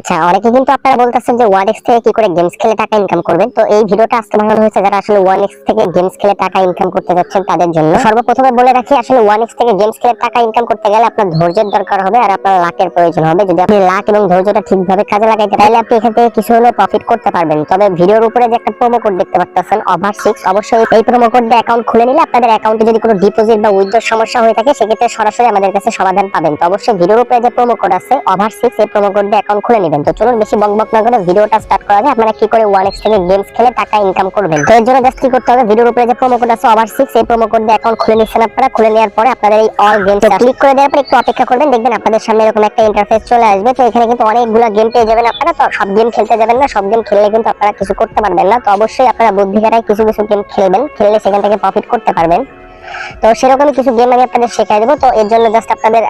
আচ্ছা অনেকে কিন্তু আপনারা বলতেছেন যে ওয়ান এক্স থেকে কি করে গেমস খেলে টাকা ইনকাম করবেন? তো এই ভিডিওটা আজকে বানানো হয়েছে যারা আসলে ওয়ান এক্স থেকে গেমস খেলে টাকা ইনকাম করতে যাচ্ছেন তাদের জন্য। সর্বপ্রথমে বলে রাখি, আসলে ওয়ান এক্স থেকে গেমস খেলে টাকা ইনকাম করতে গেলে আপনার ধৈর্যের দরকার হবে আর আপনার লাকের প্রয়োজন হবে। যদি আপনি লাক এবং ধৈর্যটা ঠিকভাবে কাজে লাগাইতে তাহলে আপনি এখান থেকে কিছু হলেও প্রফিট করতে পারবেন। তবে ভিডিওর উপরে যে একটা প্রোমো কোড দেখতে পাচ্ছেন ওভার সিক্স অবশ্যই এই প্রোমো কোড দিয়ে অ্যাকাউন্ট খুলে নিলে আপনাদের অ্যাকাউন্টে যদি কোনো ডিপোজিট বা উইথড্র সমস্যা হয়ে থাকে, সেক্ষেত্রে সরাসরি আমাদের কাছে সমাধান পাবেন। তো অবশ্যই ভিডিওর উপরে যে প্রোমো কোড আছে ওভার সিক্স এই প্রোমো কোড দিয়ে অ্যাকাউন্ট খুলে নেবেন। তো চলুন বেশি বকবক না করে ভিডিওটা স্টার্ট করা যায়। আপনারা কি করে ওয়ান এক্স থেকে গেমস খেলে টাকা ইনকাম করবেন? তো এর জন্য জাস্ট কি করতে হবে? ভিডিওর উপরে যে প্রোমো কোড আছে ওভার সিক্স এই প্রোমো কোড দিয়ে অ্যাকাউন্ট খুলে নিচ্ছেন আপনারা। খুলে নেওয়ার পরে আপনাদের এই অল গেমস ক্লিক করে দেওয়ার পরে একটু অপেক্ষা করবেন। দেখবেন আপনাদের সামনে এরকম একটা ইন্টারফেস চলে আসবে। তো এখানে কিন্তু অনেকগুলো গেম পেয়ে যাবেন আপনারা। তো সব গেম খেলতে যাবেন না। সব গেম খেললে কিন্তু আপনারা কিছু করতে পারবেন না। তো অবশ্যই আপনারা বুদ্ধি খাটায় কিছু কিছু গেম খেলবেন। খেললে সেখান থেকে প্রফিট করতে পারবেন। তো সেরকম কিছু গেম আমি আপনাদের শেখাই দেবো। তো এর জন্য জাস্ট আপনাদের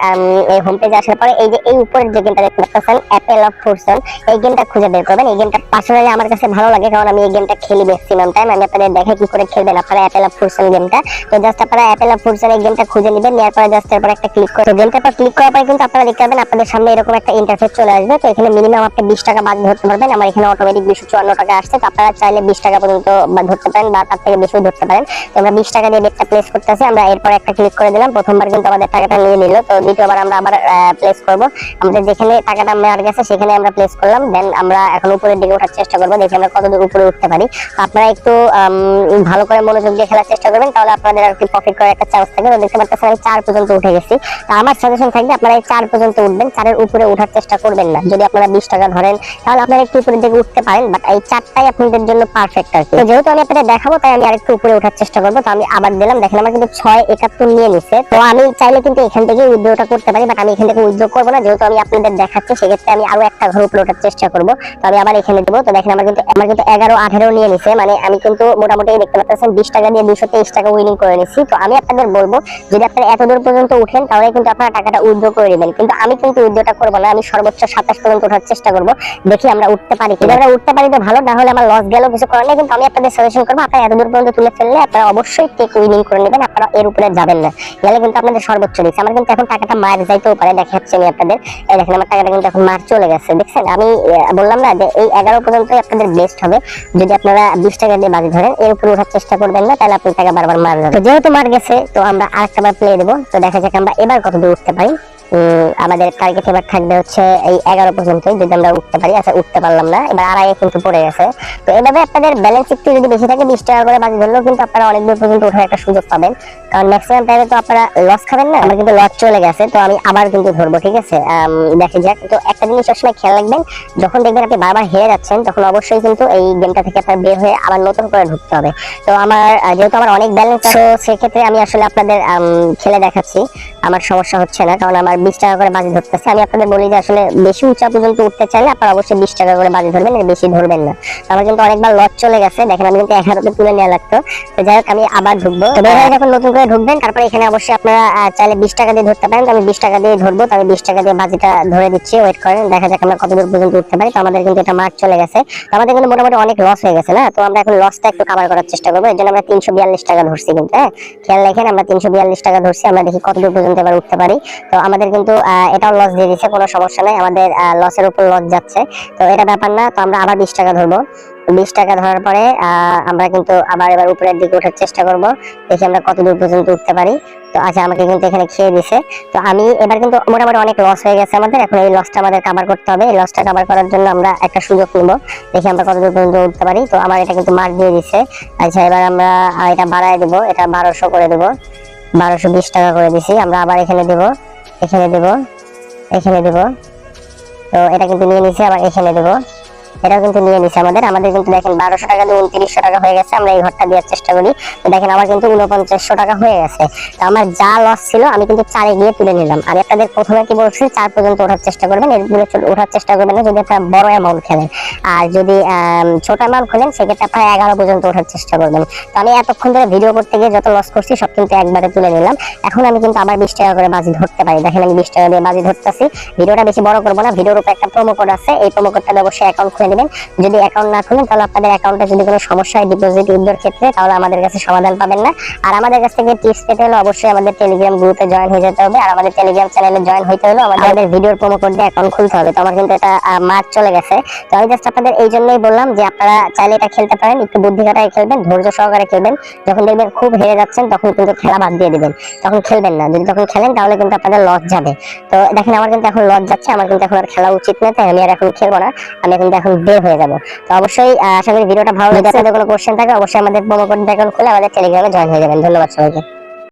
হোম পেজে আসার পরে এই যে, এই উপরের যে গেমটা দেখতে পাচ্ছেন অ্যাপেল অফ ফুরসন এই গেমটা খুঁজে বের করবেন। এই গেমটা পার্সোনালি আমার কাছে ভালো লাগে, কারণ আমি এই গেমটা খেলি ম্যাক্সিমাম টাইম আমি আপনাদের দেখে কি করে খেলবেন আপনারা অ্যাপেল অফ ফুরসন গেমটা তো জাস্ট আপনারা অ্যাপেল অফ ফুরসন এই গেমটা খুঁজে নেবেন, নেওয়ার পরে জাস্ট এরপর একটা ক্লিক করে গেমটার পর ক্লিক করার পরে কিন্তু আপনারা দেখতে পাবেন, আপনাদের সামনে এরকম একটা ইন্টারফেস চলে আসবে। তো এখানে মিনিমাম আপনি বিশ টাকা বাদ ধরতে পারবেন। আমার এখানে অটোমেটিক দুশো চুয়ান্ন টাকা আসছে। তো আপনারা চাইলে বিশ টাকা পর্যন্ত ধরতে পারেন বা তার থেকে বেশিও ধরতে পারেন। তো আমরা বিশ টাকা দিয়ে বেটটা প্লেস করতেছি, আমরা এরপর একটা ক্লিক করে দিলাম। প্রথমবার কিন্তু আমাদের টাকাটা নিয়ে নিল। তো দ্বিতীয়বার আমরা আবার প্লেস করব। আমাদের যেখানে টাকাটা মেয়ার গেছে, সেখানে আমরা প্লেস করলাম। দেন আমরা এখন উপরের দিকে ওঠার চেষ্টা করব, দেখি আমরা কতদূর উপরে উঠতে পারি। আপনারা একটু ভালো করে মনোযোগ দিয়ে খেলার চেষ্টা করবেন, তাহলে আপনাদের আর কি প্রফিট করার একটা চান্স থাকবে। তো দেখতে পাচ্ছেন আমি চার পর্যন্ত উঠে গেছি। তো আমার সাজেশন থাকবে, আপনারা এই চার পর্যন্ত উঠবেন, চারের উপরে ওঠার চেষ্টা করবেন না। যদি আপনারা বিশ টাকা ধরেন, তাহলে আপনারা একটু উপরের দিকে উঠতে পারেন বাট এই চারটাই আপনাদের জন্য পারফেক্ট আর কি। যেহেতু আমি আপনাদের দেখাবো, তাই আমি আরেকটু উপরে ওঠার চেষ্টা করব। তো আমি আবার দিলাম দেখেন কিন্তু ছয় একাত্তর নিয়ে নিছে। তো আমি চাইলে কিন্তু এখান থেকে উইথড্রটা করতে পারি বাট আমি এখান থেকে উইথড্র করব না। যেহেতু আমি আপনাদের দেখাচ্ছি, সেক্ষেত্রে আমি আরও একটা ঘর উপরে ওঠার চেষ্টা করব। তো আমি আবার এখানে দেবো। তো দেখেন আমার কিন্তু আমার কিন্তু এগারো, আঠারো নিয়ে নিছে। মানে আমি কিন্তু মোটামুটি দেখতে পাচ্ছেন বিশ টাকা দিয়ে দুশো তেইশ টাকা উইনিং করে নিচ্ছি তো আমি আপনাদের বলব, যদি আপনারা এত দূর পর্যন্ত উঠেন, তাহলে কিন্তু আপনারা টাকাটা উইথড্র করে নেবেন কিন্তু আমি কিন্তু উইথড্রটা করব না। আমি সর্বোচ্চ সাতাশ পর্যন্ত ওঠার চেষ্টা করব। দেখি আমরা উঠতে পারি যদি আমরা উঠতে পারি তো ভালো, না হলে আমার লস গেলেও কিছু করার নেই। কিন্তু আমি আপনাদের সাজেশন করব, আপনারা এত দূর পর্যন্ত তুলে ফেললে আপনারা অবশ্যই টেক উইনিং করে নেবেন। আপনারা এর উপরে যাবেন না। গেলে কিন্তু আপনাদের সর্বোচ্চ আমার কিন্তু এখন টাকাটা পারে আমি আপনাদের, এই দেখেন আমার টাকাটা কিন্তু এখন মার চলে গেছে, দেখছেন? আমি বললাম না যে এই এগারো পর্যন্তই আপনাদের বেস্ট হবে। যদি আপনারা বিশ টাকা দিয়ে বাজি ধরেন, এর উপরে ওঠার চেষ্টা করবেন না, তাহলে আপনি টাকা বারবার মার যাবে। যেহেতু মার গেছে, তো আমরা আরেকটা বার প্লে দেবো। তো দেখা যাক আমরা এবার কত দূর উঠতে পারি। আমাদের টার্গেট এবার থাকবে হচ্ছে এই এগারো পর্যন্ত যদি আমরা উঠতে পারি। আচ্ছা উঠতে পারলাম না, এবার আড়াই কিন্তু পড়ে গেছে। তো এভাবে আপনাদের ব্যালেন্স একটু যদি বেশি থাকে, বিশ টাকা করে বাজি ধরলেও কিন্তু আপনারা অনেক দূর পর্যন্ত ওঠার একটা সুযোগ পাবেন। কারণ ম্যাক্সিমাম টাইমে তো আপনারা লস খাবেন না, আমার কিন্তু লস চলে গেছে, তো আমি আবার কিন্তু ধরবো, ঠিক আছে? দেখে যাক। তো একটা জিনিস সবসময় খেয়াল রাখবেন, যখন দেখবেন আপনি বারবার হেরে যাচ্ছেন, তখন অবশ্যই কিন্তু এই গেমটা থেকে আপনার বের হয়ে আবার নতুন করে ঢুকতে হবে। তো আমার যেহেতু আমার অনেক ব্যালেন্স তো সেক্ষেত্রে আমি আসলে আপনাদের খেলে দেখাচ্ছি। আমার সমস্যা হচ্ছে না, কারণ আমার বিশ টাকা করে বাজি ধরতেছে। আমি আপনাদের বলি যে আসলে বেশি উঁচা পর্যন্ত উঠতে চাইলে আপনারা অবশ্যই বিশ টাকা করে বাজি ধরবেন, এর বেশি ধরবেন না। আমার কিন্তু অনেকবার লস চলে গেছে। দেখেন, আমি কিন্তু এগারোতে তুলে নেওয়া লাগতো। তো যাই হোক, আমি আবার ঢুকবো। তো বের যখন নতুন করে ঢুকবেন, তারপরে এখানে অবশ্যই আপনারা চাইলে বিশ টাকা দিয়ে ধরতে পারেন। তো আমি বিশ টাকা দিয়ে ধরবো। তো আমি বিশ টাকা দিয়ে বাজিটা ধরে দিচ্ছি। ওয়েট করেন, দেখা যাক আমরা কত দূর পর্যন্ত উঠতে পারি। তো আমাদের কিন্তু এটা মার্ক চলে গেছে। তো আমাদের কিন্তু মোটামুটি অনেক লস হয়ে গেছে না? তো আমরা এখন লসটা একটু কাভার করার চেষ্টা করব। এর জন্য আমরা তিনশো বিয়াল্লিশ টাকা ধরছি কিন্তু হ্যাঁ? খেয়াল রাখেন, আমরা তিনশো বিয়াল্লিশ টাকা ধরছি। আমরা দেখি কত দূর পর্যন্ত এবার উঠতে পারি। তো আমাদের কিন্তু এটাও লস দিয়ে দিচ্ছে কোনো সমস্যা নেই। আমাদের লসের উপর লস যাচ্ছে। তো এটা ব্যাপার না, তো আমরা আবার বিশ টাকা ধরবো। বিশ টাকা ধরার পরে আমরা কিন্তু আবার এবার উপরের দিকে ওঠার চেষ্টা করব। দেখি আমরা কত দূর পর্যন্ত উঠতে পারি। তো আচ্ছা আমাকে কিন্তু এখানে খেয়ে দিছে। তো আমি এবার কিন্তু মোটামুটি অনেক লস হয়ে গেছে আমাদের। এখন এই লসটা আমাদের কাভার করতে হবে। এই লসটা কাভার করার জন্য আমরা একটা সুযোগ নিব। দেখি আমরা কত দূর পর্যন্ত উঠতে পারি। তো আমার এটা কিন্তু মার্ক দিয়ে দিছে। আচ্ছা এবার আমরা এটা বাড়ায় দেবো। এটা বারোশো করে দেবো। বারোশো বিশ টাকা করে দিছি। আমরা আবার এখানে দেবো। এখানে দেবো এখানে দেবো। তো এটা কিন্তু নিয়ে নিচ্ছে আবার এখানে দেবো। এটাও কিন্তু নিয়ে নিছে আমাদের। আমাদের কিন্তু দেখেন বারোশো টাকা দিয়ে উনত্রিশশো টাকা হয়ে গেছে, আমরা এই ঘরটা দেওয়ার চেষ্টা করি। তো দেখেন আমার কিন্তু উনপঞ্চাশশো টাকা হয়ে গেছে। তো আমার যা লস ছিল, আমি কিন্তু চারে গিয়ে তুলে নিলাম। আমি আপনাদের প্রথমে কি বলছি, চার পর্যন্ত ওঠার চেষ্টা করবেন, এর উপরে ওঠার চেষ্টা করবেন না, যদি আপনারা বড় অ্যামাউন্ট খেলেন। আর যদি ছোট অ্যামাউন্ট খেলেন সেক্ষেত্রে আপনারা এগারো পর্যন্ত ওঠার চেষ্টা করবেন। তো আমি এতক্ষণ ধরে ভিডিও করতে গিয়ে যত লস করছি, সব কিন্তু একবারে তুলে নিলাম। এখন আমি কিন্তু আবার বিশ টাকা করে বাজি ধরতে পারি। দেখেন আমি বিশ টাকা দিয়ে বাজি ধরতেছি। ভিডিওটা বেশি বড় করব না, ভিডিওর উপরে একটা প্রোমো কোড আছে। এই প্রোমো কোডটা অবশ্যই অ্যাকাউন্ট খুলে নেবেন যদি অ্যাকাউন্ট না খুলেন তাহলে আপনাদের অ্যাকাউন্টে যদি কোনো সমস্যা হয় ডিপোজিট উইথড্রর ক্ষেত্রে তাহলে আমাদের কাছে সমাধান পাবেন না। আর আমাদের কাছ থেকে টিপস পেতে হলে অবশ্যই আমাদের টেলিগ্রাম গ্রুপে জয়েন হয়ে যেতে হবে। আর আমাদের টেলিগ্রাম চ্যানেলে জয়েন হইতে হলে আমাদের ভিডিওর প্রোমো কোড দিয়ে অ্যাকাউন্ট খুলতে হবে। তো আমার কিন্তু এটা মার্চ চলে গেছে। তো আমি জাস্ট আপনাদের এই জন্যই বললাম যে আপনারা চাইলে এটা খেলতে পারেন একটু বুদ্ধি খাটায় খেলবেন ধৈর্য সহকারে খেলবেন। যখন দেখবেন খুব হেরে যাচ্ছেন তখন কিন্তু খেলা বাদ দিয়ে দিবেন। তখন খেলবেন না। যদি তখন খেলেন তাহলে কিন্তু আপনাদের লস যাবে। তো দেখেন আমার কিন্তু এখন লস যাচ্ছে আমার কিন্তু এখন আর খেলা উচিত না তাই আমি আর এখন খেলব না। আমি কিন্তু এখন বের হয়ে যাব। তো অবশ্যই আশা করি ভিডিওটা ভালো লেগেছে যদি কোনো কোশ্চেন থাকে, অবশ্যই আমাদের প্রোমো কোড অ্যাকাউন্ট খুলে আমাদের টেলিগ্রামে জয়েন হয়ে যাবেন। ধন্যবাদ সবাইকে।